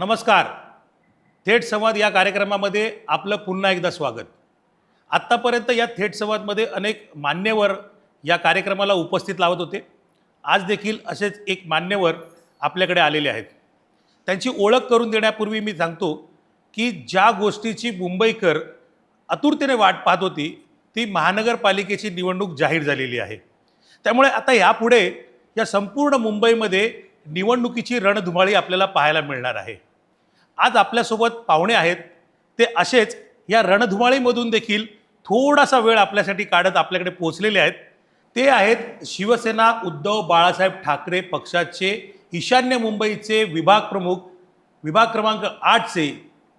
नमस्कार. थेट संवाद या कार्यक्रमामध्ये आपलं पुन्हा एकदा स्वागत. आत्तापर्यंत या थेट संवादमध्ये अनेक मान्यवर या कार्यक्रमाला उपस्थित लावत होते. आज देखील असेच एक मान्यवर आपल्याकडे आलेले आहेत. त्यांची ओळख करून देण्यापूर्वी मी सांगतो की ज्या गोष्टीची मुंबईकर आतुरतेने वाट पाहत होती ती महानगरपालिकेची निवडणूक जाहीर झालेली आहे. त्यामुळे आता यापुढे या संपूर्ण मुंबईमध्ये निवडणुकीची रणधुमाळी आपल्याला पाहायला मिळणार आहे. आज आपल्यासोबत पाहुणे आहेत. ते असेच या रणधुमाळीमधून देखील थोडासा वेळ आपल्यासाठी काढत आपल्याकडे पोहोचलेले आहेत. ते आहेत शिवसेना उद्धव बाळासाहेब ठाकरे पक्षाचे ईशान्य मुंबईचे विभाग प्रमुख विभाग क्रमांक आठचे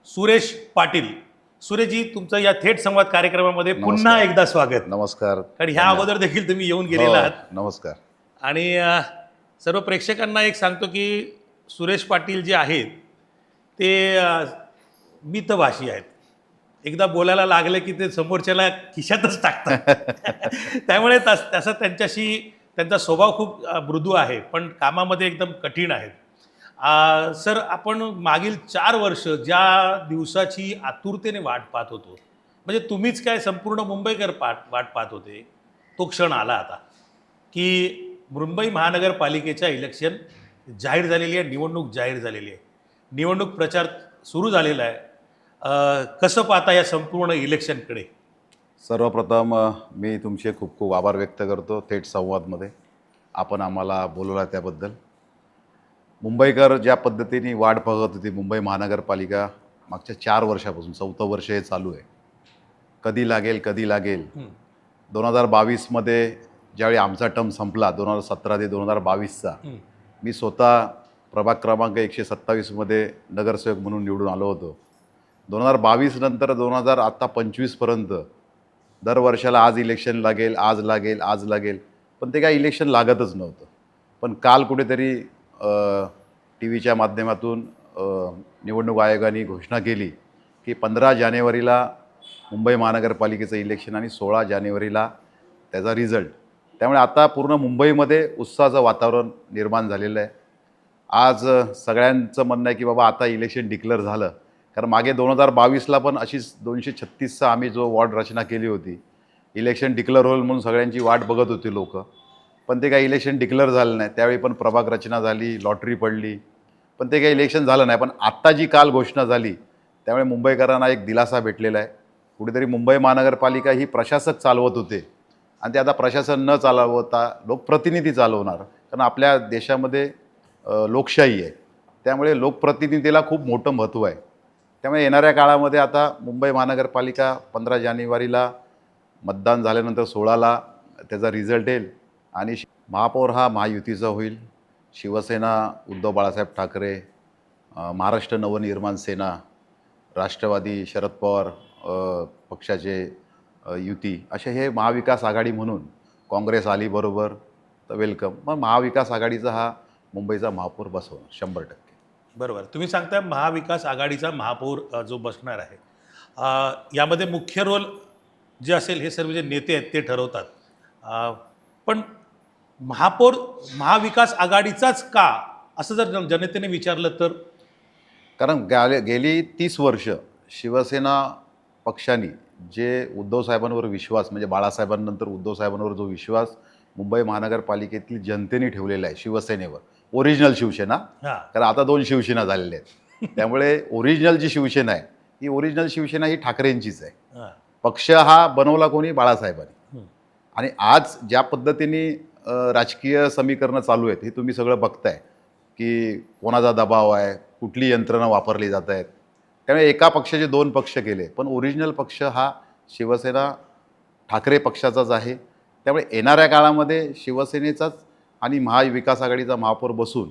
सुरेश पाटील. सुरेशजी तुमचं या थेट संवाद कार्यक्रमामध्ये पुन्हा. एकदा स्वागत. नमस्कर. कारण ह्या अगोदर देखील तुम्ही येऊन गेलेला आहात. हो, नमस्कार. आणि सर्व प्रेक्षकांना एक सांगतो की सुरेश पाटील जे आहेत ते मितभाषी आहेत. एकदा बोलायला लागले की ते समोरच्याला खिशातच टाकतात. त्यामुळे तस तसं त्यांच्याशी त्यांचा स्वभाव खूप मृदू आहे पण कामामध्ये एकदम कठीण आहेत. सर आपण मागील चार वर्ष ज्या दिवसाची आतुरतेने वाट पाहत होतो म्हणजे तुम्हीच काय संपूर्ण मुंबईकर पाठ वाट पाहत होते तो क्षण आला आता की मुंबई महानगरपालिकेच्या इलेक्शन जाहीर झालेली आहे निवडणूक जाहीर झालेली आहे. निवडणूक प्रचार सुरू झालेला आहे. कसं पाहता या संपूर्ण इलेक्शनकडे? सर्वप्रथम मी तुमचे खूप खूप आभार व्यक्त करतो थेट संवादमध्ये. आपण आम्हाला बोलवला त्याबद्दल. मुंबईकर ज्या पद्धतीने वाट बघत होती मुंबई महानगरपालिका मागच्या चार वर्षापासून चौथं वर्ष हे चालू आहे. कधी लागेल कधी लागेल. दोन हजार बावीसमध्ये ज्यावेळी आमचा टर्म संपला दोन हजार सतरा ते दोन हजार बावीसचा. मी स्वतः प्रभाग क्रमांक एकशे सत्तावीसमध्ये नगरसेवक म्हणून निवडून आलो होतो. दोन हजार बावीस नंतर दोन हजार आत्ता पंचवीसपर्यंत दर वर्षाला आज इलेक्शन लागेल आज लागेल आज लागेल. पण ते काय इलेक्शन लागतच नव्हतं. पण काल कुठेतरी टी व्हीच्या माध्यमातून निवडणूक आयोगाने घोषणा केली की पंधरा जानेवारीला मुंबई महानगरपालिकेचं इलेक्शन आणि सोळा जानेवारीला त्याचा रिझल्ट त्यामुळे आता पूर्ण मुंबईमध्ये उत्साहाचं वातावरण निर्माण झालेलं आहे. आज सगळ्यांचं म्हणणं आहे की बाबा आता इलेक्शन डिक्लेअर झालं. कारण मागे दोन हजार बावीसला पण अशीच दोनशे छत्तीसचा आम्ही जो वॉर्ड रचना केली होती. इलेक्शन डिक्लेअर होईल म्हणून सगळ्यांची वाट बघत होती लोक. पण ते काही इलेक्शन डिक्लेअर झालं नाही. त्यावेळी पण प्रभाग रचना झाली लॉटरी पडली. पण ते काही इलेक्शन झालं नाही. पण आत्ता जी काल घोषणा झाली त्यामुळे मुंबईकरांना एक दिलासा भेटलेला आहे. कुठेतरी मुंबई महानगरपालिका ही प्रशासक चालवत होते. आणि ते आता प्रशासन न चालवता लोकप्रतिनिधी चालवणार. कारण आपल्या देशामध्ये लोकशाही आहे. त्यामुळे लोकप्रतिनिधीला खूप मोठं महत्त्व आहे. त्यामुळे येणाऱ्या काळामध्ये आता मुंबई महानगरपालिका पंधरा जानेवारीला मतदान झाल्यानंतर सोळाला त्याचा रिझल्ट येईल आणि महापौर हा महायुतीचा होईल. शिवसेना उद्धव बाळासाहेब ठाकरे महाराष्ट्र नवनिर्माण सेना राष्ट्रवादी शरद पवार पक्षाचे युती असे हे महाविकास आघाडी म्हणून काँग्रेस आली बरोबर तर वेलकम मग महाविकास आघाडीचा हा मुंबईचा महापौर बसवणार शंभर टक्के. बरोबर. तुम्ही सांगता महाविकास आघाडीचा महापौर जो बसणार आहे. यामध्ये मुख्य रोल जे असेल हे सर्व जे नेते आहेत ते ठरवतात. पण महापौर महाविकास आघाडीचाच का? असं जर जन- जनतेने विचारलं तर? कारण गाले गेली तीस वर्ष शिवसेना पक्षाने जे उद्धव साहेबांवर विश्वास म्हणजे बाळासाहेबांनंतर उद्धव साहेबांवर जो विश्वास मुंबई महानगरपालिकेतील जनतेने ठेवलेला आहे शिवसेनेवर ओरिजिनल शिवसेना कारण आता दोन शिवसेना झालेल्या आहेत. त्यामुळे ओरिजिनल जी शिवसेना आहे ही ओरिजिनल शिवसेना ही ठाकरेंचीच आहे. पक्ष हा बनवला कोणी? बाळासाहेबांनी. आणि आज ज्या पद्धतीने राजकीय समीकरणं चालू आहेत हे तुम्ही सगळं बघताय की कोणाचा दबाव आहे कुठली यंत्रणा वापरली जात आहेत. त्यामुळे एका पक्षाचे दोन पक्ष केले पण ओरिजिनल पक्ष हा शिवसेना ठाकरे पक्षाचाच आहे. त्यामुळे येणाऱ्या काळामध्ये शिवसेनेचाच आणि महाविकास आघाडीचा महापौर बसून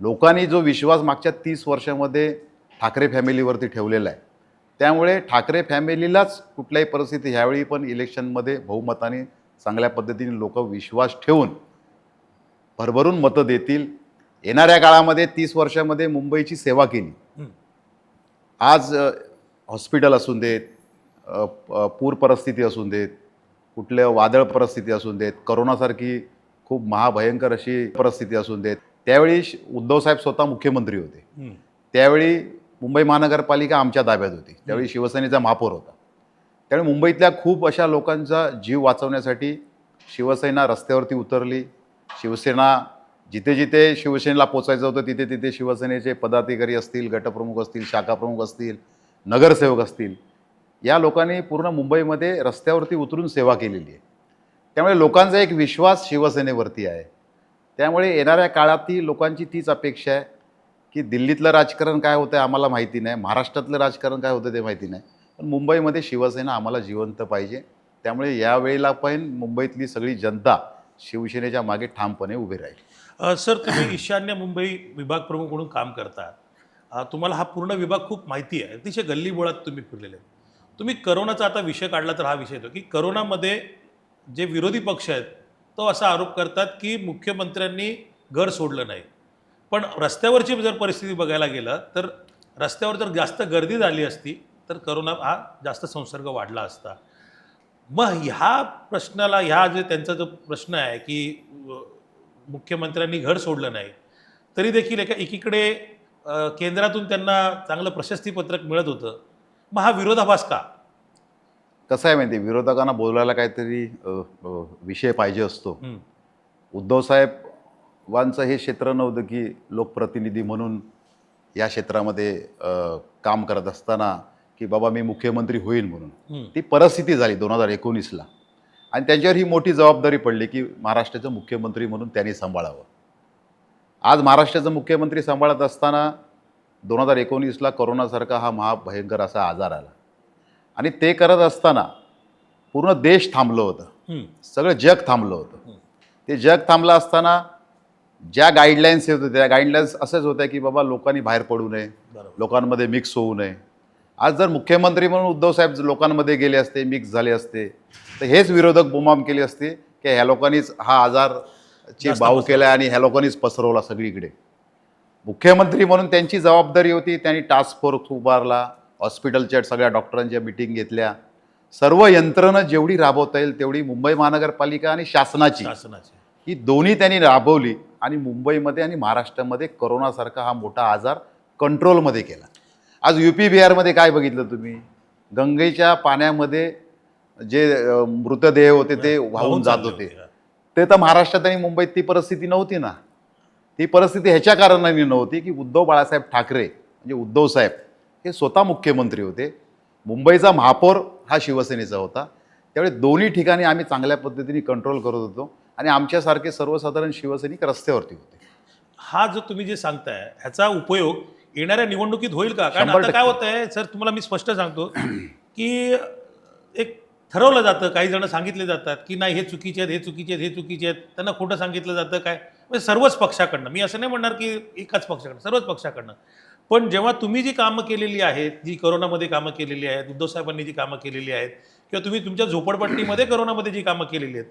लोकांनी जो विश्वास मागच्या तीस वर्षामध्ये ठाकरे फॅमिलीवरती ठेवलेला आहे त्यामुळे ठाकरे फॅमिलीलाच कुठल्याही परिस्थिती ह्यावेळी पण इलेक्शनमध्ये बहुमताने चांगल्या पद्धतीने लोक विश्वास ठेवून भरभरून मतं देतील येणाऱ्या काळामध्ये तीस वर्षामध्ये मुंबईची सेवा केली. आज हॉस्पिटल असून देत पूर परिस्थिती असून देत कुठल्या वादळ परिस्थिती असून देत करोनासारखी खूप महाभयंकर अशी परिस्थिती असून देत त्यावेळी श- उद्धव साहेब स्वतः मुख्यमंत्री होते. त्यावेळी मुंबई महानगरपालिका आमच्या ताब्यात होती. त्यावेळी शिवसेनेचा महापौर होता. त्यावेळी मुंबईतल्या खूप अशा लोकांचा जीव वाचवण्यासाठी शिवसेना रस्त्यावरती उतरली. शिवसेना जिथे जिथे शिवसेनेला पोचायचं होतं तिथे तिथे शिवसेनेचे पदाधिकारी असतील गटप्रमुख असतील शाखाप्रमुख असतील नगरसेवक असतील. या लोकांनी पूर्ण मुंबईमध्ये रस्त्यावरती उतरून सेवा केलेली आहे. त्यामुळे लोकांचा एक विश्वास शिवसेनेवरती आहे. त्यामुळे येणाऱ्या काळातही लोकांची तीच अपेक्षा आहे की दिल्लीतलं राजकारण काय होतं आहे आम्हाला माहिती नाही महाराष्ट्रातलं राजकारण काय होतं ते माहिती नाही. पण मुंबईमध्ये शिवसेना आम्हाला जिवंत पाहिजे. त्यामुळे यावेळेला पण मुंबईतली सगळी जनता शिवसेनेच्या मागे ठामपणे उभी राहील. सर तुम्ही ईशान्य मुंबई विभाग प्रमुख म्हणून काम करता. तुम्हाला हा पूर्ण विभाग खूप माहिती आहे. अतिशय गल्लीबोळात तुम्ही फिरलेले आहेत. तुम्ही करोनाचा आता विषय काढला तर हा विषय येतो की करोनामध्ये जे विरोधी पक्ष आहेत तो असा आरोप करतात की मुख्यमंत्र्यांनी घर सोडलं नाही. पण रस्त्यावरची जर परिस्थिती बघायला गेलं तर रस्त्यावर जर जास्त गर्दी झाली असती तर करोना हा जास्त संसर्ग वाढला असता. मग ह्या प्रश्नाला ह्या जे त्यांचा जो प्रश्न आहे की मुख्यमंत्र्यांनी घर सोडलं नाही तरी देखील एका एकीकडे केंद्रातून त्यांना चांगलं प्रशस्तीपत्रक मिळत होतं. मग हा विरोधाभास का? कसं आहे माहिती विरोधकांना बोलायला काहीतरी विषय पाहिजे असतो. हं, उद्धवसाहेबांचं हे क्षेत्र नव्हतं की लोकप्रतिनिधी म्हणून या क्षेत्रामध्ये काम करत असताना की बाबा मी मुख्यमंत्री होईन म्हणून. ती परिस्थिती झाली दोन हजार एकोणीसला. आणि त्यांच्यावर ही मोठी जबाबदारी पडली की महाराष्ट्राचं मुख्यमंत्री म्हणून त्यांनी सांभाळावं. आज महाराष्ट्राचं मुख्यमंत्री सांभाळत असताना दोन हजार एकोणीसला करोनासारखा हा महाभयंकर असा आजार आला. आणि ते करत असताना पूर्ण देश थांबलं होतं. सगळं जग थांबलं होतं. ते जग थांबलं असताना ज्या गाईडलाईन्स येत होत्या त्या गाईडलाईन्स असंच होत्या की बाबा लोकांनी बाहेर पडू नये लोकांमध्ये मिक्स होऊ नये. आज जर मुख्यमंत्री म्हणून उद्धवसाहेब लोकांमध्ये गेले असते मिक्स झाले असते तर हेच विरोधक बुमाम केले असते की ह्या लोकांनीच हा जास्त भाऊ पसरवला. केला आणि ह्या लोकांनीच पसरवला सगळीकडे. मुख्यमंत्री म्हणून त्यांची जबाबदारी होती त्यांनी टास्क फोर्स उभारला हॉस्पिटलच्या सगळ्या डॉक्टरांच्या मिटिंग घेतल्या. सर्व यंत्रणा जेवढी राबवता येईल तेवढी मुंबई महानगरपालिका आणि शासनाची. शासनाचे. ही दोन्ही त्यांनी राबवली आणि मुंबईमध्ये आणि महाराष्ट्रामध्ये करोनासारखा हा मोठा आजार कंट्रोलमध्ये केला. आज यू पी बिहारमध्ये काय बघितलं तुम्ही? गंगेच्या पाण्यामध्ये जे मृतदेह होते ते वाहून जात होते. ते तर महाराष्ट्रात आणि मुंबईत ती परिस्थिती नव्हती ना. ती परिस्थिती ह्याच्या कारणाने नव्हती की उद्धव बाळासाहेब ठाकरे म्हणजे उद्धव साहेब हे स्वतः मुख्यमंत्री होते. मुंबईचा महापौर हा शिवसेनेचा होता. त्यावेळी दोन्ही ठिकाणी आम्ही चांगल्या पद्धतीने कंट्रोल करत होतो आणि आमच्यासारखे सर्वसाधारण शिवसैनिक रस्त्यावरती होते. हा जो तुम्ही जे सांगताय ह्याचा उपयोग येणाऱ्या निवडणुकीत होईल का? कारण आता काय होत आहे सर तुम्हाला मी स्पष्ट सांगतो की एक ठरवलं जातं काही जण सांगितले जातात की नाही हे चुकीचे आहेत हे चुकीचे आहेत हे चुकीचे आहेत. त्यांना खोटं सांगितलं जातं काय? म्हणजे सर्वच पक्षाकडनं. मी असं नाही म्हणणार की एकाच पक्षाकडनं सर्वच पक्षाकडनं. पण जेव्हा तुम्ही जी कामं केलेली आहेत जी करोनामध्ये कामं केलेली आहेत उद्धव साहेबांनी जी कामं केलेली आहेत किंवा तुम्ही तुमच्या झोपडपट्टीमध्ये करोनामध्ये जी कामं केलेली आहेत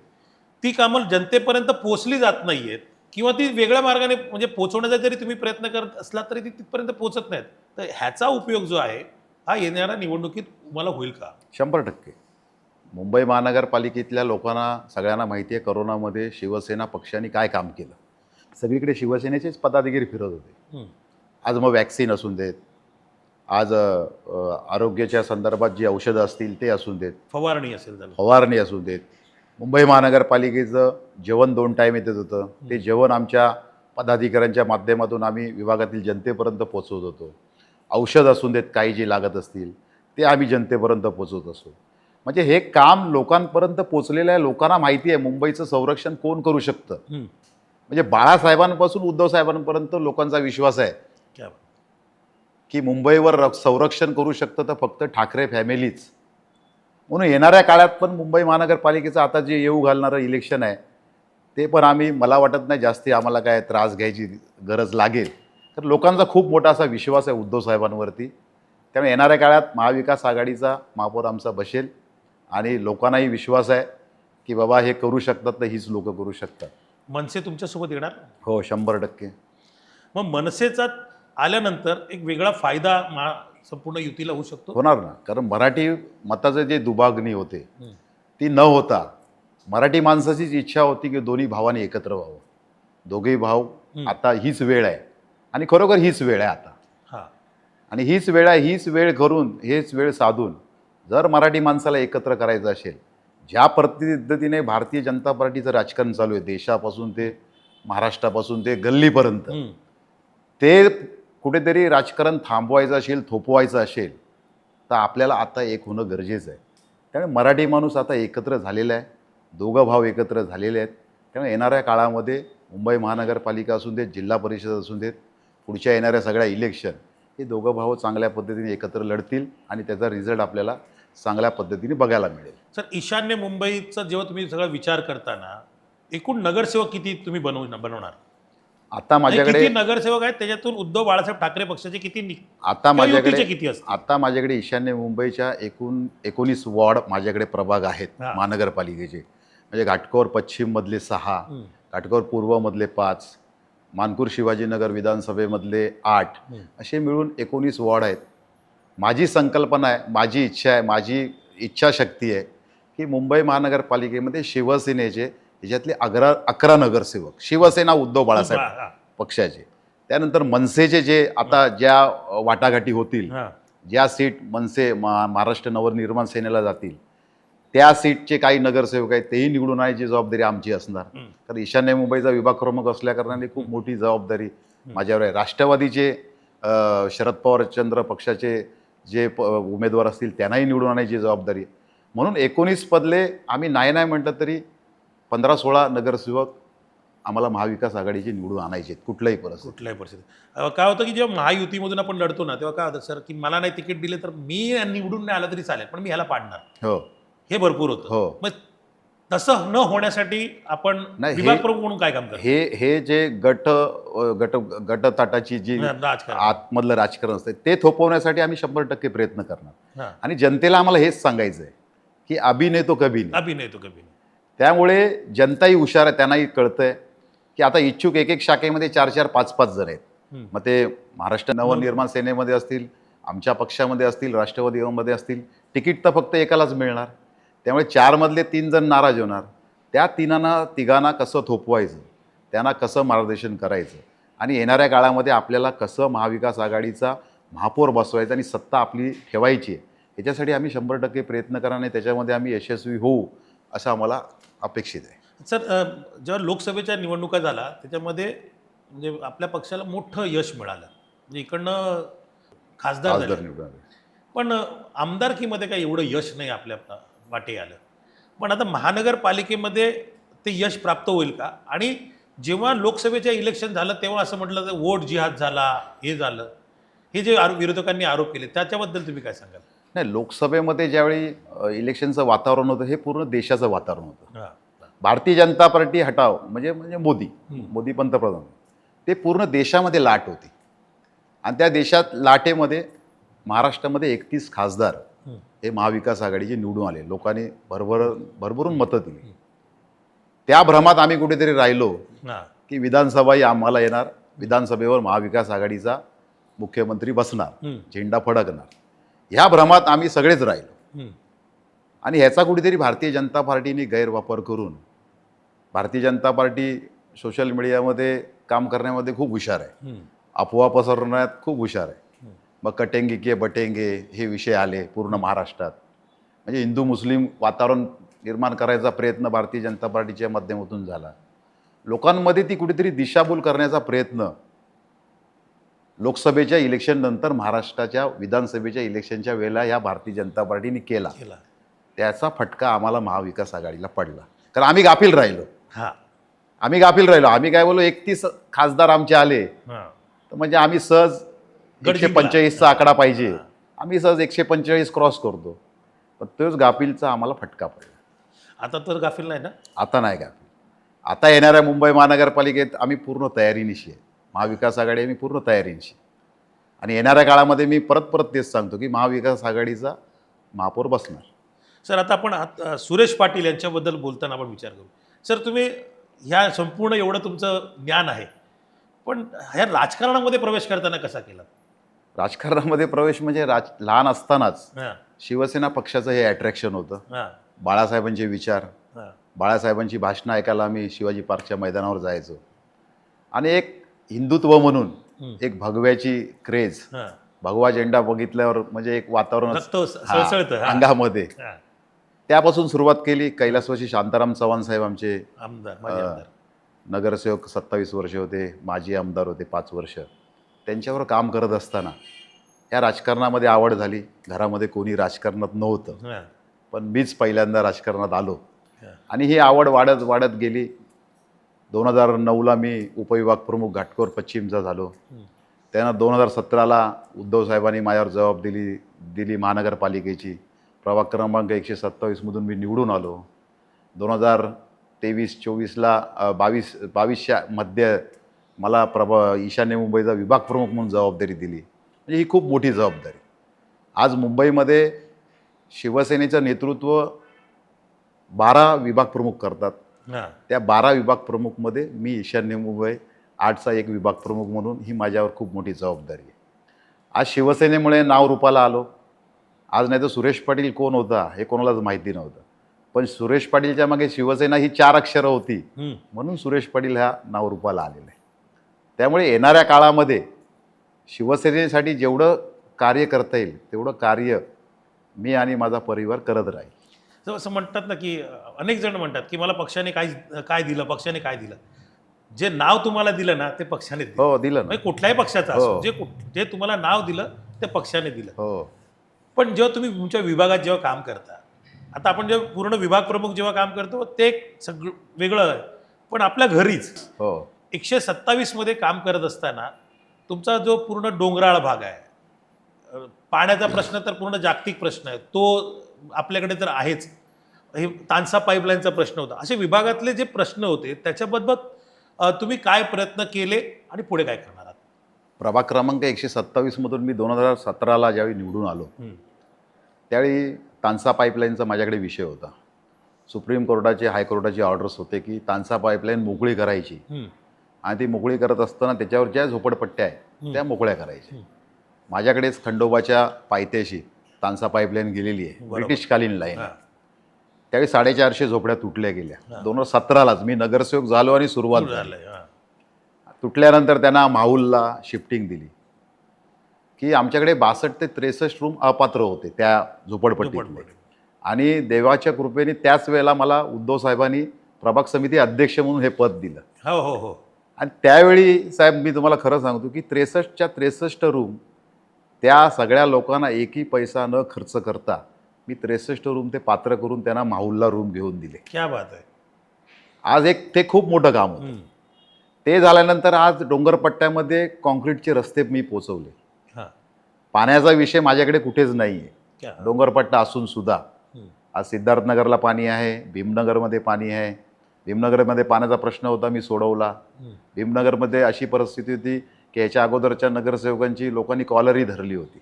ती कामं जनतेपर्यंत पोचली जात नाही आहेत किंवा ती वेगळ्या मार्गाने म्हणजे पोचवण्याचा जरी तुम्ही प्रयत्न करत असला तरी ती तिथपर्यंत पोचत नाहीत. तर ह्याचा उपयोग जो आहे हा येणाऱ्या निवडणुकीत तुम्हाला होईल का? शंभर टक्के. मुंबई महानगरपालिकेतल्या लोकांना सगळ्यांना माहिती आहे करोनामध्ये शिवसेना पक्षाने काय काम केलं. सगळीकडे शिवसेनेचेच पदाधिकारी फिरत होते. आज मग वॅक्सिन असून देत. आज आरोग्याच्या संदर्भात जी औषधं असतील ते असून देत. फवारणी असेल त्याला. फवारणी असून देत. मुंबई महानगरपालिकेचं जेवण दोन टाईम येत होतं. ते जेवण आमच्या पदाधिकाऱ्यांच्या माध्यमातून आम्ही विभागातील जनतेपर्यंत पोचवत होतो. औषध असून देत काही जे लागत असतील ते आम्ही जनतेपर्यंत पोचवत असो म्हणजे हे काम लोकांपर्यंत पोचलेलं आहे लोकांना माहिती आहे मुंबईचं संरक्षण कोण करू शकतं. म्हणजे बाळासाहेबांपासून उद्धव साहेबांपर्यंत लोकांचा विश्वास आहे. की मुंबईवर संरक्षण करू शकतं तर फक्त ठाकरे फॅमिलीच. म्हणून येणाऱ्या काळात पण मुंबई महानगरपालिकेचं आता जे येऊ घालणारं इलेक्शन आहे ते पण आम्ही मला वाटत नाही जास्ती आम्हाला काय त्रास घ्यायची गरज लागेल. तर लोकांचा खूप मोठा असा विश्वास आहे उद्धव साहेबांवरती. त्यामुळे येणाऱ्या काळात महाविकास आघाडीचा महापौर आमचा बसेल आणि लोकांनाही विश्वास आहे की बाबा हे करू शकतात तर हीच लोकं करू शकतात. मनसे तुमच्यासोबत येणार? हो शंभर टक्के. मग मनसेचा आल्यानंतर एक वेगळा फायदा मा संपूर्ण युतीला होऊ शकतो होणार ना कारण मराठी मताचे जे दुभागणी होते. ती न होता मराठी माणसाचीच इच्छा होती की दोन्ही भावांनी एकत्र व्हावं दोघेही भाव हं. आता हीच वेळ आहे आणि खरोखर हीच वेळ आहे आता हा आणि हीच वेळ आहे हीच वेळ करून हेच वेळ साधून जर मराठी माणसाला एकत्र करायचं असेल ज्या पद्धतीने भारतीय जनता पार्टीचं राजकारण चालू आहे देशापासून ते महाराष्ट्रापासून ते गल्लीपर्यंत. ते कुठेतरी राजकारण थांबवायचं असेल थोपवायचं असेल तर आपल्याला आता एक होणं गरजेचं आहे. त्यामुळे मराठी माणूस आता एकत्र झालेला आहे. दोघं भाव एकत्र झालेले आहेत. त्यामुळे येणाऱ्या काळामध्ये मुंबई महानगरपालिका असू देत जिल्हा परिषद असू देत पुढच्या येणाऱ्या सगळ्या इलेक्शन हे दोघं भाव चांगल्या पद्धतीने एकत्र लढतील आणि त्याचा रिझल्ट आपल्याला चांगल्या पद्धतीने बघायला मिळेल. सर ईशान्य मुंबईचा जेव्हा तुम्ही सगळा विचार करताना एकूण नगरसेवक किती तुम्ही बनवू बनवणार? आता माझ्याकडे किती नगरसेवक आहेत त्याच्यातून उद्धव बाळासाहेब ठाकरे पक्षाचे किती नि- आता किंवा युतीचे माझ्याकडे किती आता माझ्याकडे ईशान्य मुंबईच्या एकूण एकोणीस वॉर्ड माझ्याकडे प्रभाग आहेत हा. महानगरपालिकेचे म्हणजे घाटकोर पश्चिममधले सहा हम्म. घाटकोर पूर्वमधले पाच मानपूर शिवाजीनगर विधानसभेमधले आठ हम्म. असे मिळून एकोणीस वॉर्ड आहेत माझी संकल्पना आहे माझी इच्छा आहे माझी इच्छाशक्ती आहे की मुंबई महानगरपालिकेमध्ये शिवसेनेचे ह्याच्यातले अकरा अकरा नगरसेवक शिवसेना उद्धव बाळासाहेब. पक्षाचे. त्यानंतर मनसेचे जे आता ज्या वाटाघाटी होतील. ज्या सीट मनसे मा महाराष्ट्र नवनिर्माण सेनेला जातील त्या सीटचे काही नगरसेवक आहेत तेही निवडून आणायची जबाबदारी आमची असणार. कारण ईशान्य मुंबईचा विभाग प्रमुख असल्याकारणाने खूप मोठी जबाबदारी माझ्यावर आहे. राष्ट्रवादीचे शरद पवारचंद्र पक्षाचे जे प उमेदवार असतील त्यांनाही निवडून आणायची जबाबदारी म्हणून एकोणीस पदले आम्ही नाही नाही म्हटलं तरी पंधरा सोळा नगरसेवक आम्हाला महाविकास आघाडीचे निवडून आणायचे आहेत कुठल्याही परिस्थितीत. कुठल्याही परिस्थितीत. काय होतं की जेव्हा महायुतीमधून आपण लढतो ना तेव्हा काय होतं सर की मला नाही तिकीट दिले तर मी निवडून नाही आलं तरी चालेल पण मी ह्याला पाडणार. हो. हे भरपूर होतं. हो. मग तसं न होण्यासाठी आपण हे- विभाग प्रमुख म्हणून काय काम करतो हे हे जे गट गट गटताटाची जी आतमधलं राजकारण असतं ते थोपवण्यासाठी आम्ही शंभर टक्के प्रयत्न करणार. आणि जनतेला आम्हाला हेच सांगायचं आहे की अभिनय तो कभी नाही. अभिनय तो कभी नाही. त्यामुळे जनताही हुशार आहे त्यांनाही कळतंय की आता इच्छुक एक एक शाखेमध्ये चार चार पाच पाच जण आहेत. मग ते महाराष्ट्र नवनिर्माण सेनेमध्ये असतील आमच्या पक्षामध्ये असतील राष्ट्रवादीमध्ये असतील तिकीट तर फक्त एकालाच मिळणार. त्यामुळे चारमधले तीन जण नाराज होणार. त्या तिनांना तिघांना कसं थोपवायचं? त्यांना कसं मार्गदर्शन करायचं? आणि येणाऱ्या काळामध्ये आपल्याला कसं महाविकास आघाडीचा महापौर बसवायचा आणि सत्ता आपली ठेवायची आहे? याच्यासाठी आम्ही शंभर टक्के प्रयत्न करणार आणि त्याच्यामध्ये आम्ही यशस्वी होऊ असं आम्हाला अपेक्षित आहे. सर जेव्हा लोकसभेच्या निवडणुका झाला त्याच्यामध्ये म्हणजे आपल्या पक्षाला मोठं यश मिळालं. म्हणजे इकडनं खासदार खासदार झाले. निवडून आले. पण आमदारकीमध्ये काही एवढं यश नाही आपल्या वाटे आलं. पण आता महानगरपालिकेमध्ये ते यश प्राप्त होईल का? आणि जेव्हा लोकसभेच्या इलेक्शन झालं तेव्हा असं म्हटलं तर वोट जिहाद झाला हे झालं. हे जे आरो विरोधकांनी आरोप केले त्याच्याबद्दल तुम्ही काय सांगाल? नाही लोकसभेमध्ये ज्यावेळी इलेक्शनचं वातावरण होतं हे पूर्ण देशाचं वातावरण होतं. भारतीय जनता पार्टी हटाव म्हणजे म्हणजे मोदी. मोदी पंतप्रधान. ते पूर्ण देशामध्ये लाट होती. आणि त्या देशात लाटेमध्ये महाराष्ट्रामध्ये एकतीस खासदार. हे महाविकास आघाडीचे निवडून आले. लोकांनी भरभर भरभरून मतं दिली. त्या भ्रमात आम्ही कुठेतरी राहिलो की विधानसभाही आम्हाला येणार. विधानसभेवर महाविकास आघाडीचा मुख्यमंत्री बसणार. झेंडा फडकणार. ह्या भ्रमात आम्ही सगळेच राहिलो. आणि ह्याचा कुठेतरी भारतीय जनता पार्टीने गैरवापर करून भारतीय जनता पार्टी सोशल मीडियामध्ये काम करण्यामध्ये खूप हुशार आहे. अफवा पसरवण्यात खूप हुशार आहे. मग कटेंगे के बटेंगे हे विषय आले पूर्ण महाराष्ट्रात म्हणजे हिंदू मुस्लिम वातावरण निर्माण करायचा प्रयत्न भारतीय जनता पार्टीच्या माध्यमातून झाला लोकांमध्ये ती कुठेतरी दिशाभूल करण्याचा प्रयत्न लोकसभेच्या इलेक्शननंतर महाराष्ट्राच्या विधानसभेच्या इलेक्शनच्या वेळेला या भारतीय जनता पार्टीने केला. केला. त्याचा फटका आम्हाला महाविकास आघाडीला पडला. कारण आम्ही गाफील राहिलो. हां. आम्ही गाफील राहिलो. आम्ही काय बोललो एकतीस खासदार आमचे आले. हां. तर म्हणजे आम्ही सहज एकशे. पंचेचाळीसचा आकडा पाहिजे. आम्ही सहज एकशे पंचेचाळीस क्रॉस करतो. पण तोच गाफीलचा आम्हाला फटका पडला. आता तर गाफील नाही ना? आता नाही गाफील. आता येणाऱ्या मुंबई महानगरपालिकेत आम्ही पूर्ण तयारीनिशी आहे. महाविकास आघाडी आम्ही पूर्ण तयारीनिशी आणि येणाऱ्या काळामध्ये मी परत परत तेच सांगतो की महाविकास आघाडीचा महापौर बसणार. सर आता आपण आत- सुरेश पाटील यांच्याबद्दल बोलताना आपण विचार करू. सर तुम्ही ह्या संपूर्ण एवढं तुमचं ज्ञान आहे पण ह्या राजकारणामध्ये प्रवेश करताना कसा केला? राजकारणामध्ये प्रवेश म्हणजे राज लहान असतानाच शिवसेना पक्षाचं हे अट्रॅक्शन होतं. बाळासाहेबांचे विचार बाळासाहेबांची भाषणं ऐकायला आम्ही शिवाजी पार्कच्या मैदानावर जायचो. आणि एक हिंदुत्व म्हणून. एक भगव्याची क्रेज भगवा झेंडा बघितल्यावर म्हणजे एक वातावरण. अंगामध्ये. त्यापासून सुरुवात केली कैलासवासी शांताराम चव्हाण साहेब आमचे आमदार नगरसेवक सत्तावीस वर्ष होते माजी आमदार होते पाच वर्ष त्यांच्यावर काम करत असताना या राजकारणामध्ये आवड झाली घरामध्ये कोणी राजकारणात नव्हतं. पण मीच पहिल्यांदा राजकारणात आलो. आणि ही आवड वाढत वाढत गेली दोन हजार नऊला मी उपविभाग प्रमुख घाटकोर पश्चिमचा झालो. त्यानं दोन हजार सतराला उद्धव साहेबांनी माझ्यावर जबाब दिली दिली महानगरपालिकेची. प्रभाग क्रमांक एकशे सत्तावीसमधून मी निवडून आलो. दोन हजार तेवीस चोवीसला बावीस बावीसच्या मध्ये मला प्रभा ईशान्य मुंबईचा विभाग प्रमुख म्हणून जबाबदारी दिली. म्हणजे ही खूप मोठी जबाबदारी. आज मुंबईमध्ये शिवसेनेचं नेतृत्व बारा विभाग प्रमुख करतात. त्या बारा विभाग प्रमुखमध्ये मी ईशान्य मुंबई आठचा एक विभाग प्रमुख म्हणून ही माझ्यावर खूप मोठी जबाबदारी आहे. आज शिवसेनेमुळे नाव रूपाला आलो. आज नाही तर सुरेश पाटील कोण होता हे कोणालाच माहिती नव्हतं. पण सुरेश पाटीलच्या मागे शिवसेना ही चार अक्षरं होती. म्हणून सुरेश पाटील ह्या नाव रूपाला आलेलं आहे त्यामुळे येणाऱ्या काळामध्ये शिवसेनेसाठी जेवढं कार्य करता येईल तेवढं कार्य मी आणि माझा परिवार करत राहील. तर असं म्हणतात ना की अनेक जण म्हणतात की मला पक्षाने काय काय दिलं? पक्षाने काय दिलं? जे नाव तुम्हाला दिलं ना ते पक्षाने दिलं. हो दिलं म्हणजे कुठल्याही पक्षाचं असो हो. जे कुठ- जे तुम्हाला नाव दिलं ते पक्षाने दिलं. हो. पण जेव्हा तुम्ही तुमच्या विभागात जेव्हा काम करता आता आपण जेव्हा पूर्ण विभाग प्रमुख जेव्हा काम करतो ते सगळं वेगळं आहे. पण आपल्या घरीच हो. एकशे सत्तावीसमध्ये काम करत असताना तुमचा जो पूर्ण डोंगराळ भाग आहे पाण्याचा प्रश्न तर पूर्ण जागतिक प्रश्न आहे. तो आपल्याकडे तर आहेच. हे तानसा पाईपलाईनचा प्रश्न होता. असे विभागातले जे प्रश्न होते त्याच्याबद्दल तुम्ही काय प्रयत्न केले आणि पुढे काय करणार आहात? प्रभाग क्रमांक एकशे सत्तावीसमधून मी दोन हजार सतराला ज्यावेळी निवडून आलो. त्यावेळी तानसा पाईपलाईनचा माझ्याकडे विषय होता. सुप्रीम कोर्टाचे हायकोर्टाचे ऑर्डर्स होते की तानसा पाईपलाईन मोकळी करायची. आणि ती मोकळी करत असताना त्याच्यावर ज्या झोपडपट्ट्या आहेत त्या मोकळ्या करायच्या. माझ्याकडेच खंडोबाच्या पायथ्याशी तानसा पाईपलाईन गेलेली आहे. ब्रिटिशकालीन लाईन. त्यावेळी साडेचारशे झोपड्या तुटल्या गेल्या. दोन हजार सतरालाच मी नगरसेवक झालो आणि सुरुवात सुरू झाली. तुटल्यानंतर त्यांना माहुलला शिफ्टिंग दिली की आमच्याकडे बासष्ट ते त्रेसष्ट रूम अपात्र होते त्या झोपडपट्टीत झोपडपट्टी. आणि देवाच्या कृपेने त्याच वेळेला मला उद्धव साहेबांनी प्रभाग समिती अध्यक्ष म्हणून हे पद दिलं हो हो हो आणि त्यावेळी साहेब मी तुम्हाला खरं सांगतो की त्रेसष्टच्या त्रेसष्ट रूम त्या सगळ्या लोकांना एकही पैसा न खर्च करता मी त्रेसष्ट रूम ते पात्र करून त्यांना माहुलला रूम घेऊन दिले क्या बात आहे आज एक ते खूप मोठं काम होतं हम्म. ते झाल्यानंतर आज डोंगरपट्ट्यामध्ये कॉन्क्रीटचे रस्ते मी पोचवले हा. पाण्याचा विषय माझ्याकडे कुठेच नाही आहे क्या डोंगरपट्टा असून सुद्धा हम्म. आज सिद्धार्थनगरला पाणी आहे भीमनगरमध्ये पाणी आहे भीमनगरमध्ये पाण्याचा प्रश्न होता मी सोडवला हम्म. भीमनगरमध्ये अशी परिस्थिती होती की याच्या अगोदरच्या नगरसेवकांची लोकांनी कॉलरी धरली होती.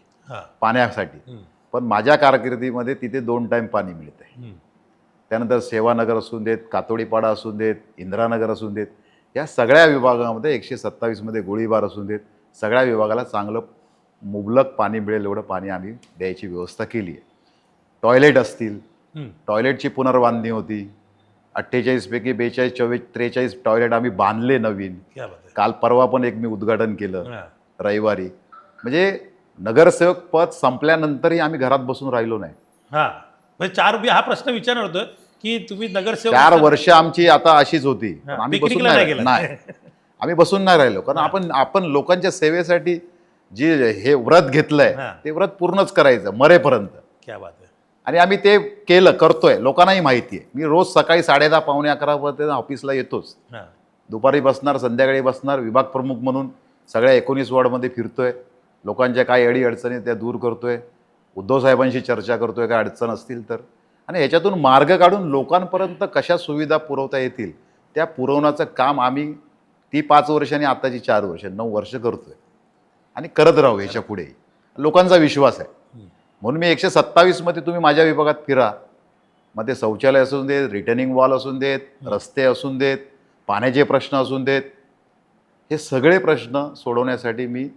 पाण्यासाठी. पण माझ्या कारकिर्दीमध्ये तिथे दोन टाईम पाणी मिळते. त्यानंतर सेवानगर असून देत कातोडीपाडा असून देत इंदिरानगर असून देत या सगळ्या विभागामध्ये एकशे सत्तावीसमध्ये गोळीबार असून देत सगळ्या विभागाला चांगलं मुबलक पाणी मिळेल एवढं पाणी आम्ही द्यायची व्यवस्था केली आहे टॉयलेट असतील. टॉयलेटची पुनर्बांधणी होती अठ्ठेचाळीसपैकी बेचाळीस चोवीस त्रेचाळीस टॉयलेट आम्ही बांधले नवीन. काल परवा पण एक मी उद्घाटन केलं. रविवारी. म्हणजे नगरसेवक पद संपल्यानंतरही आम्ही घरात बसून राहिलो नाही. हा. म्हणजे चार हा प्रश्न विचारणार होतो की तुम्ही नगरसेवक चार वर्ष आमची आता अशीच होती. आम्ही बसून नाही नाही आम्ही बसून नाही राहिलो. कारण आपण आपण लोकांच्या सेवेसाठी जे हे व्रत घेतलंय. ते व्रत पूर्णच करायचं मरेपर्यंत. क्या बात आणि आम्ही ते केलं करतोय. लोकांनाही माहिती आहे. मी रोज सकाळी साडेदहा पावणे अकरापर्यंत ऑफिसला येतोच. दुपारी बसणार संध्याकाळी बसणार विभाग प्रमुख म्हणून सगळ्या एकोणीस वॉर्डमध्ये फिरतोय. लोकांच्या काय अडी अडचणी त्या दूर करतोय. उद्धव साहेबांशी चर्चा करतोय काय अडचण असतील तर. आणि ह्याच्यातून मार्ग काढून लोकांपर्यंत कशा सुविधा पुरवता येतील त्या पुरवण्याचं काम आम्ही ती पाच वर्ष आणि आताची चार वर्ष नऊ वर्ष करतोय. आणि करत राहू ह्याच्या पुढे लोकांचा विश्वास आहे. म्हणून मी एकशे सत्तावीसमध्ये तुम्ही माझ्या विभागात फिरा. मग ते शौचालय असून देत रिटर्निंग वॉल असून देत रस्ते असून देत पाण्याचे प्रश्न असून देत हे सगळे प्रश्न सोडवण्यासाठी मी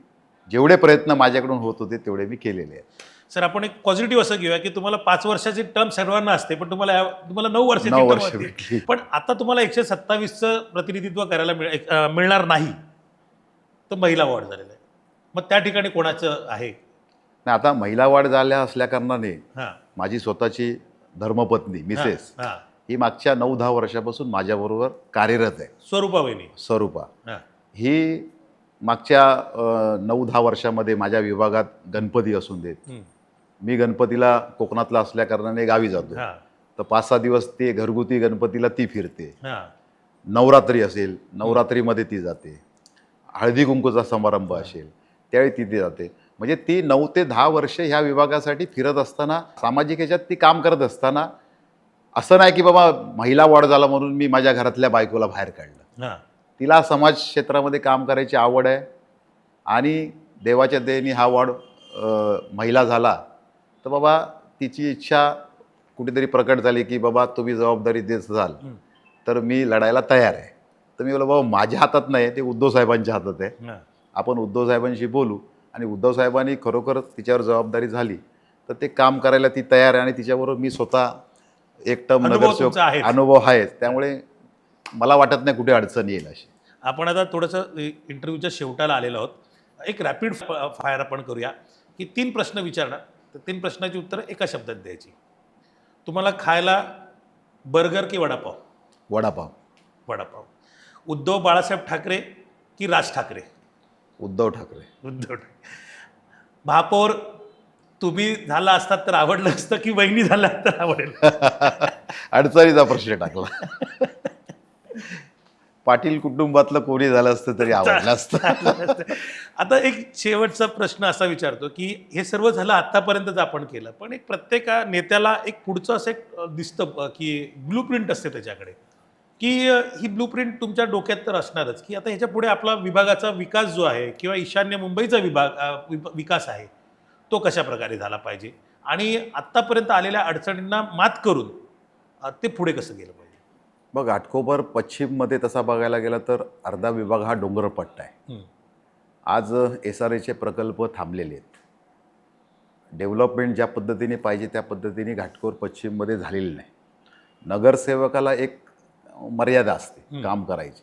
जेवढे प्रयत्न माझ्याकडून होत होते तेवढे मी केलेले आहेत. सर आपण एक पॉझिटिव्ह असं घेऊया की तुम्हाला पाच वर्षाची टर्म सर्वांना असते पण तुम्हाला तुम्हाला नऊ वर्षाची वर्ष. भेटली. पण आता तुम्हाला एकशे सत्तावीसचं प्रतिनिधित्व करायला मिळ मिळणार नाही. तर महिला वॉर्ड झालेलं आहे. मग त्या ठिकाणी कोणाचं आहे? नाही आता महिला वाढ झाल्या असल्याकारणाने माझी स्वतःची धर्मपत्नी मिसेस हां. मागच्या नऊ दहा वर्षापासून माझ्याबरोबर कार्यरत आहे. स्वरूपा वहिनी स्वरूपा. हां. मागच्या नऊ दहा वर्षामध्ये माझ्या विभागात गणपती असून देत. मी गणपतीला कोकणातला असल्याकारणाने गावी जातो हां. तर पाच सहा दिवस ते घरगुती गणपतीला ती फिरते. नवरात्री असेल नवरात्रीमध्ये ती जाते. हळदी कुंकूचा समारंभ असेल त्यावेळी तिथे जाते. म्हणजे ती नऊ ते दहा वर्ष ह्या विभागासाठी फिरत असताना सामाजिक ह्याच्यात ती काम करत असताना असं नाही की बाबा महिला वाढ झाला म्हणून मी माझ्या घरातल्या बायकोला बाहेर काढलं. तिला समाज क्षेत्रामध्ये काम करायची आवड आहे आणि देवाच्या दयेने हा वाढ महिला झाला तर बाबा तिची इच्छा कुठेतरी प्रकट झाली की बाबा तुम्ही जबाबदारी देत हं. तर मी लढायला तयार आहे. तर मी बोला बाबा माझ्या हातात नाही ते उद्धव साहेबांच्या हातात आहे. आपण उद्धव साहेबांशी बोलू. आणि उद्धव साहेबांनी खरोखर तिच्यावर जबाबदारी झाली तर ते काम करायला ती तयार आहे आणि तिच्याबरोबर मी स्वतः एक टर्म अनुभव नगरसेवक. अनुभव आहेच. त्यामुळे मला वाटत नाही कुठे अडचण येईल अशी. आपण आता थोडंसं इंटरव्ह्यूच्या शेवटाला आलेलो आहोत. एक रॅपिड फायर आपण करूया की तीन प्रश्न विचारणार. तर तीन प्रश्नाची उत्तरं एका शब्दात द्यायची. तुम्हाला खायला बर्गर की वडापाव? वडापाव. वडापाव. उद्धव बाळासाहेब ठाकरे की राज ठाकरे? उद्धव ठाकरे. उद्धव ठाकरे. महापौर तुम्ही झाला असतात तर आवडलं असतं की वहिनी झाल्या तर आवडेल? अडचणीचा प्रश्न टाकला. पाटील कुटुंबातलं कोणी झालं असतं तरी आवडलं असतं. आता एक शेवटचा प्रश्न असा विचारतो की हे सर्व झालं आतापर्यंतच आपण केलं पण एक प्रत्येक नेत्याला एक पुढचं असं एक दिसतं की ब्लू प्रिंट असते त्याच्याकडे. की ही ब्लू प्रिंट तुमच्या डोक्यात तर असणारच. की आता ह्याच्या पुढे आपला विभागाचा विकास जो आहे किंवा ईशान्य मुंबईचा विभाग विकास आहे तो कशा प्रकारे झाला पाहिजे? आणि आत्तापर्यंत आलेल्या अडचणींना मात करून ते पुढे कसं गेलं पाहिजे? बघ घाटकोपर पश्चिममध्ये तसा बघायला गेला तर अर्धा विभाग हा डोंगरपट्टा आहे. आज एस आर एचे प्रकल्प थांबलेले आहेत. डेव्हलपमेंट ज्या पद्धतीने पाहिजे त्या पद्धतीने घाटकोर पश्चिममध्ये झालेली नाही. नगरसेवकाला एक मर्यादा असते. काम करायची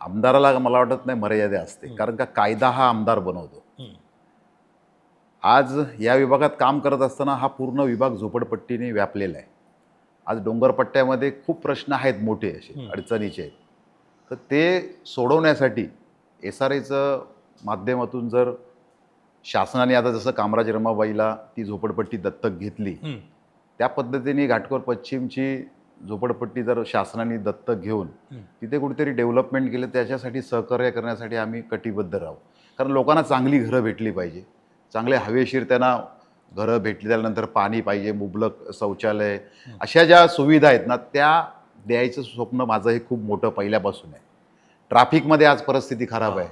आमदाराला मला वाटत नाही मर्यादा असते कारण का कायदा हा आमदार बनवतो. आज या विभागात काम करत असताना हा पूर्ण विभाग झोपडपट्टीने व्यापलेला आहे आज डोंगरपट्ट्यामध्ये खूप प्रश्न आहेत मोठे असे. अडचणीचे आहेत तर ते सोडवण्यासाठी एस आर एचं माध्यमातून जर शासनाने आता जसं कामराज रमाबाईला ती झोपडपट्टी दत्तक घेतली. त्या पद्धतीने घाटकोर पश्चिमची झोपडपट्टी जर शासनाने दत्तक घेऊन. तिथे कुठेतरी डेव्हलपमेंट केलं त्याच्यासाठी सहकार्य करण्यासाठी आम्ही कटिबद्ध राहू. कारण लोकांना चांगली घरं भेटली पाहिजे. चांगले हवेशीर त्यांना घरं भेटली त्यानंतर पाणी पाहिजे मुबलक शौचालय अशा ज्या सुविधा आहेत ना त्या द्यायचं स्वप्न माझं हे खूप मोठं पहिल्यापासून आहे. ट्रॅफिकमध्ये आज परिस्थिती खराब आहे.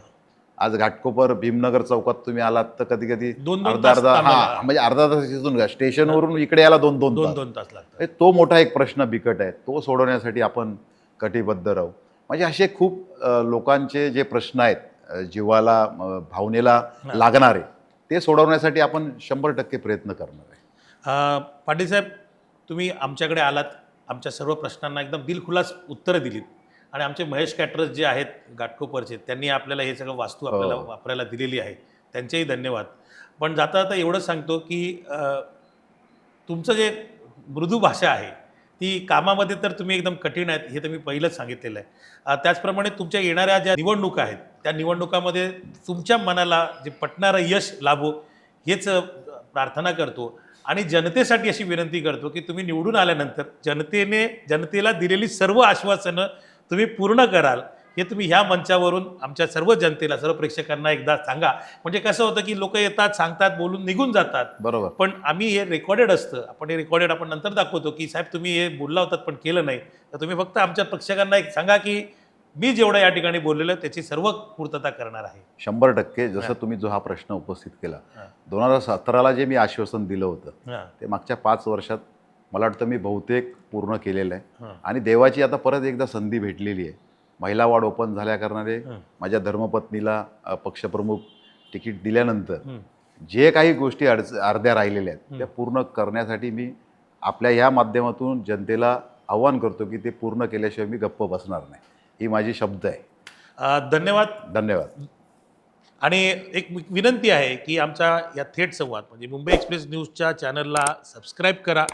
आज घाटकोपर भीमनगर चौकात तुम्ही आलात तर कधी कधी दोन- दोन अर्धा तास अर्धा थांबायला. हा म्हणजे अर्धा तास घ्या. स्टेशनवरून इकडे यायला दोन दोन दोन तास. दोन तास लागतात. म्हणजे तो मोठा एक प्रश्न बिकट आहे. तो सोडवण्यासाठी आपण कटिबद्ध राहू. म्हणजे असे खूप अ, लोकांचे जे प्रश्न आहेत अ, जीवाला अ, भावनेला लागणारे ते सोडवण्यासाठी आपण शंभर टक्के प्रयत्न करणार आहे. अ, पाटील साहेब तुम्ही आमच्याकडे आलात. आमच्या सर्व प्रश्नांना एकदम दिलखुलास उत्तरं दिलीत. आणि आमचे महेश कॅटरर्स जे आहेत घाटकोपरचे त्यांनी आपल्याला हे सगळं वास्तू आपल्याला हो. वापरायला दिलेली आहे. त्यांचेही धन्यवाद. पण जाता जाता एवढं सांगतो की तुमचं जे मृदू भाषा आहे ती कामामध्ये तर तुम्ही एकदम कठीण आहेत हे तर मी पहिलंच सांगितलेलं आहे. त्याचप्रमाणे तुमच्या येणाऱ्या ज्या निवडणुका आहेत त्या निवडणुकामध्ये तुमच्या मनाला जे पटणारं यश लाभो हेच प्रार्थना करतो. आणि जनतेसाठी अशी विनंती करतो की तुम्ही निवडून आल्यानंतर जनतेने जनतेला दिलेली सर्व आश्वासनं तुम्ही पूर्ण कराल हे तुम्ही ह्या मंचावरून आमच्या सर्व जनतेला सर्व प्रेक्षकांना एकदा सांगा. म्हणजे कसं होतं की लोक येतात सांगतात बोलून निघून जातात. बरोबर. पण आम्ही हे रेकॉर्डेड असतं. आपण हे रेकॉर्डेड आपण नंतर दाखवतो की साहेब तुम्ही हे बोलला होतात पण केलं नाही. तर तुम्ही फक्त आमच्या प्रेक्षकांना एक सांगा की मी जेवढं या ठिकाणी बोललेलं त्याची सर्व पूर्तता करणार आहे. शंभर टक्के जसं तुम्ही जो हा प्रश्न उपस्थित केला. दोन हजार सतराला जे मी आश्वासन दिलं होतं ते मागच्या पाच वर्षात मला वाटतं मी बहुतेक पूर्ण केलेलं आहे. आणि देवाची आता परत एकदा संधी भेटलेली आहे. महिला वाढ ओपन झाल्याकारणाने हं. माझ्या धर्मपत्नीला पक्षप्रमुख तिकीट दिल्यानंतर. जे काही गोष्टी अडच अर्ध्या राहिलेल्या आहेत त्या पूर्ण करण्यासाठी मी आपल्या ह्या माध्यमातून जनतेला आव्हान करतो की ते पूर्ण केल्याशिवाय मी गप्प बसणार नाही. ही माझी शब्द आहे. धन्यवाद. धन्यवाद. आणि एक विनंती आहे की आमच्या या थेट संवाद म्हणजे मुंबई एक्सप्रेस न्यूजच्या चॅनलला सबस्क्राईब करा.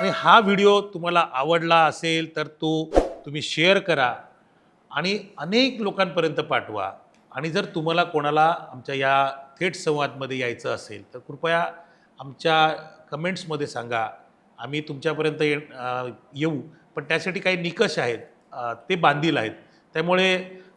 आणि हा व्हिडिओ तुम्हाला आवडला असेल तर तो तुम्ही शेअर करा आणि अनेक लोकांपर्यंत पाठवा. आणि जर तुम्हाला कोणाला आमच्या या थेट संवादमध्ये यायचं असेल तर कृपया आमच्या कमेंट्समध्ये सांगा. आम्ही तुमच्यापर्यंत ये येऊ. पण त्यासाठी काही निकष आहेत. ते बांधील आहेत. त्यामुळे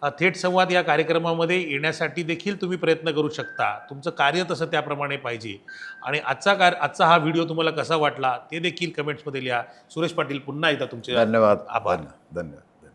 थेट संवाद या कार्यक्रमामध्ये येण्यासाठी देखील तुम्ही प्रयत्न करू शकता. तुमचं कार्य तसं त्याप्रमाणे पाहिजे. आणि आजचा कार आजचा हा व्हिडिओ तुम्हाला कसा वाटला ते देखील कमेंट्समध्ये लिहा. सुरेश पाटील पुन्हा एकदा तुमचे धन्यवाद. आभार. धन्यवाद धन्यवाद.